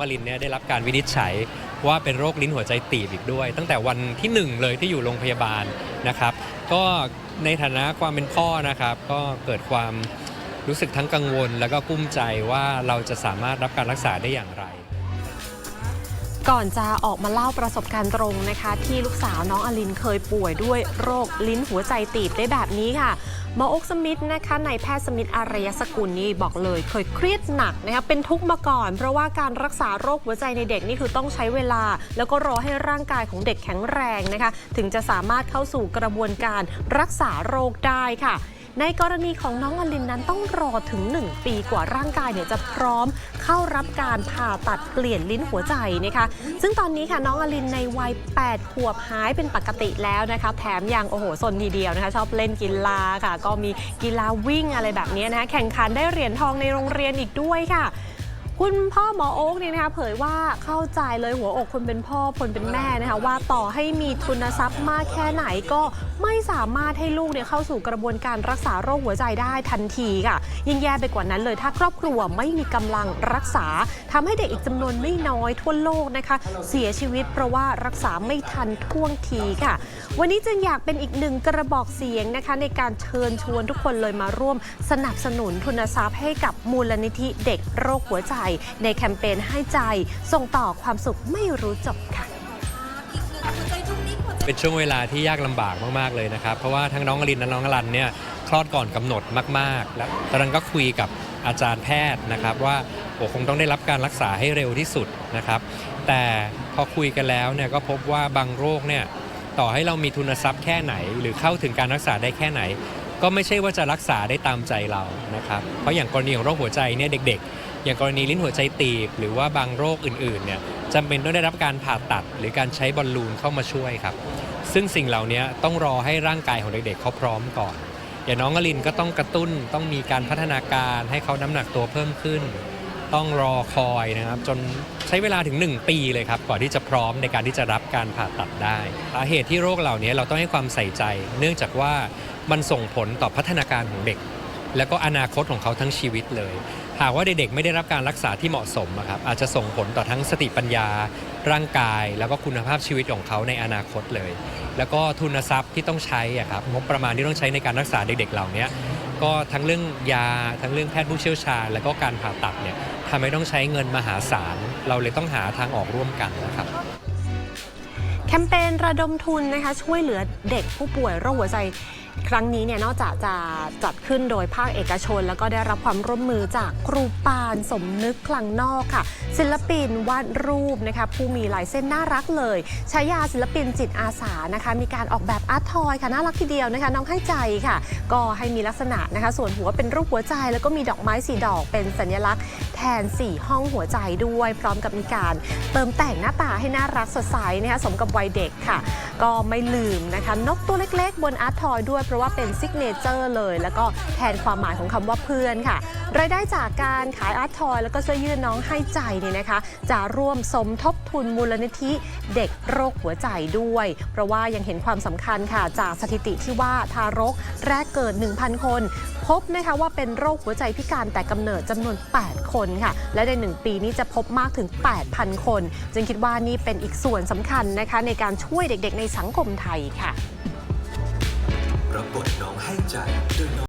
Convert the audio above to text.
วลินเนี่ยได้รับการวินิจฉัยว่าเป็นโรคลิ้นหัวใจตีบอีกด้วย ตั้งแต่วันที่หนึ่งเลยที่อยู่โรงพยาบาลนะครับ ก็ในฐานะความเป็นพ่อนะครับ ก็เกิดความรู้สึกทั้งกังวล แล้วก็กุ้มใจว่าเราจะสามารถรับการรักษาได้อย่างไร ก่อนจะออกมาเล่าประสบการณ์ตรงนะคะ ที่ลูกสาวน้องอลินเคยป่วยด้วยโรคลิ้นหัวใจตีบได้แบบนี้ค่ะ หมออกสมิธนะคะนายแพทย์สมิธอารยสกุลนี่บอกเลยเคยเครียดหนักนะคะเป็นทุกข์มาก่อน เพราะว่าการรักษาโรคหัวใจในเด็กนี่คือต้องใช้เวลา แล้วก็รอให้ร่างกายของเด็กแข็งแรงนะคะ ถึงจะสามารถเข้าสู่กระบวนการรักษาโรคได้ค่ะ ในกรณีของน้องอลินนั้นต้องรอถึง 1 ปีกว่าร่างกายเนี่ยจะพร้อมเข้ารับการผ่าตัดเปลี่ยนลิ้นหัวใจนะคะ ซึ่งตอนนี้ค่ะน้องอลินในวัย 8 ขวบหายเป็นปกติแล้วนะคะแถมยังโอ้โหสนทีเดียวนะคะ ชอบเล่นกีฬาค่ะ ก็มีกีฬาวิ่งอะไรแบบนี้นะคะแข่งขันได้เหรียญทองในโรงเรียนอีกด้วยค่ะ คุณพ่อหมอโอ๊กเนี่ยนะคะเผยว่าเข้าใจเลยหัวอกคนเป็นพ่อคนเป็นแม่นะคะว่าต่อให้มีทุนทรัพย์มากแค่ไหนก็ไม่สามารถให้ลูกเนี่ยเข้าสู่กระบวนการรักษาโรคหัวใจได้ทันทีค่ะ ยิ่งแย่ไปกว่านั้นเลย ถ้าครอบครัวไม่มีกำลังรักษาทำให้เด็กอีกจำนวนไม่น้อยทั่วโลกนะคะ เสียชีวิตเพราะว่ารักษาไม่ทันท่วงทีค่ะ วันนี้จึงอยากเป็นอีกหนึ่งกระบอกเสียงนะคะ ในการเชิญชวนทุกคนเลยมาร่วมสนับสนุนทุนทรัพย์ให้กับมูลนิธิเด็กโรคหัวใจ ในแคมเปญให้ใจ ส่งต่อความสุขไม่รู้จบค่ะเป็นช่วงเวลาที่ยากลำบากมาก ๆ เลยนะครับ เพราะว่าทั้งน้องอลินและน้องอลันเนี่ย คลอดก่อนกำหนดมาก ๆ แล้วตอนนั้นก็คุยกับอาจารย์แพทย์นะครับว่าโอ้คงต้องได้รับการรักษาให้เร็วที่สุดนะครับ แต่พอคุยกันแล้วเนี่ยก็พบว่าบางโรคเนี่ยต่อให้เรามีทุนทรัพย์แค่ไหน หรือเข้าถึงการรักษาได้แค่ไหน ก็ไม่ใช่ว่าจะรักษาได้ตามใจเรานะครับ เพราะอย่างกรณีของโรคหัวใจเนี่ยเด็ก ๆ อย่างกรณีลิ้นหัวใจตีบ หรือว่าบางโรคอื่นๆเนี่ยจำเป็นต้องได้รับการผ่าตัด หรือการใช้บอลลูนเข้ามาช่วยครับ ซึ่งสิ่งเหล่านี้ต้องรอให้ร่างกายของเด็กๆเขาพร้อมก่อน อย่างน้องอลินก็ต้องกระตุ้นต้องมีการพัฒนาการให้เขาน้ำหนักตัวเพิ่มขึ้น ต้องรอคอยนะครับ จนใช้เวลาถึง 1 ปีเลยครับก่อนที่จะพร้อมในการที่จะรับการผ่าตัดได้สาเหตุที่โรคเหล่านี้เราต้องให้ความใส่ใจ เนื่องจากว่ามันส่งผลต่อพัฒนาการของเด็ก แล้วก็อนาคตของเขาทั้งชีวิตเลย หากว่าเด็กๆไม่ได้รับการรักษาที่เหมาะสมครับอาจจะส่งผลต่อทั้งสติปัญญา ร่างกาย แล้วก็คุณภาพชีวิตของเขาในอนาคตเลย แล้วก็ทุนทรัพย์ที่ต้องใช้อะครับงบประมาณที่ต้องใช้ในการรักษาเด็กๆเหล่านี้ก็ทั้งเรื่องยาทั้งเรื่องแพทย์ผู้เชี่ยวชาญ แล้วก็การผ่าตัดเนี่ยทำให้ต้องใช้เงินมหาศาล เราเลยต้องหาทางออกร่วมกันนะครับแคมเปญระดมทุนนะคะช่วยเหลือเด็กผู้ป่วยโรคหัวใจ ครั้งนี้เนี่ยนอกจากจะจัดขึ้นโดยภาคเอกชน แล้วก็ได้รับความร่วมมือจากครูปานสมนึกคลังนอกค่ะ ศิลปินวาดรูปนะคะผู้มีลายเส้นน่ารักเลยฉายาศิลปินจิตอาสานะคะ มีการออกแบบอาร์ตทอยค่ะน่ารักทีเดียวนะคะ น้องให้ใจค่ะ ก็ให้มีลักษณะนะคะ ส่วนหัวเป็นรูปหัวใจ แล้วก็มีดอกไม้สีดอกเป็นสัญลักษณ์แทน 4 ห้องหัวใจด้วย พร้อมกับมีการเติมแต่งหน้าตาให้น่ารักสดใสนะคะสมกับวัยเด็กค่ะ ก็ไม่ลืมนะคะ นกตัวเล็กๆ บนอาร์ตทอยด้วยเพราะว่าเป็นซิกเนเจอร์เลย แล้วก็แทนความหมายของคำว่าเพื่อนค่ะ รายได้จากการขายอาร์ตทอย แล้วก็เสื้อยืดน้องให้ใจเนี่ยนะคะ จะร่วมสมทบทุนมูลนิธิเด็กโรคหัวใจด้วย เพราะว่ายังเห็นความสำคัญค่ะ จากสถิติที่ว่าทารกแรกเกิด 1,000 คน พบนะคะว่าเป็นโรคหัวใจพิการแต่กำเนิดจำนวน 8 คนค่ะ และใน 1 ปีนี้จะพบมากถึง 8,000 คน จึงคิดว่านี่เป็นอีกส่วนสำคัญนะคะ ในการช่วยเด็กๆในสังคมไทยค่ะรับบน้องให้ใจโดยน้อง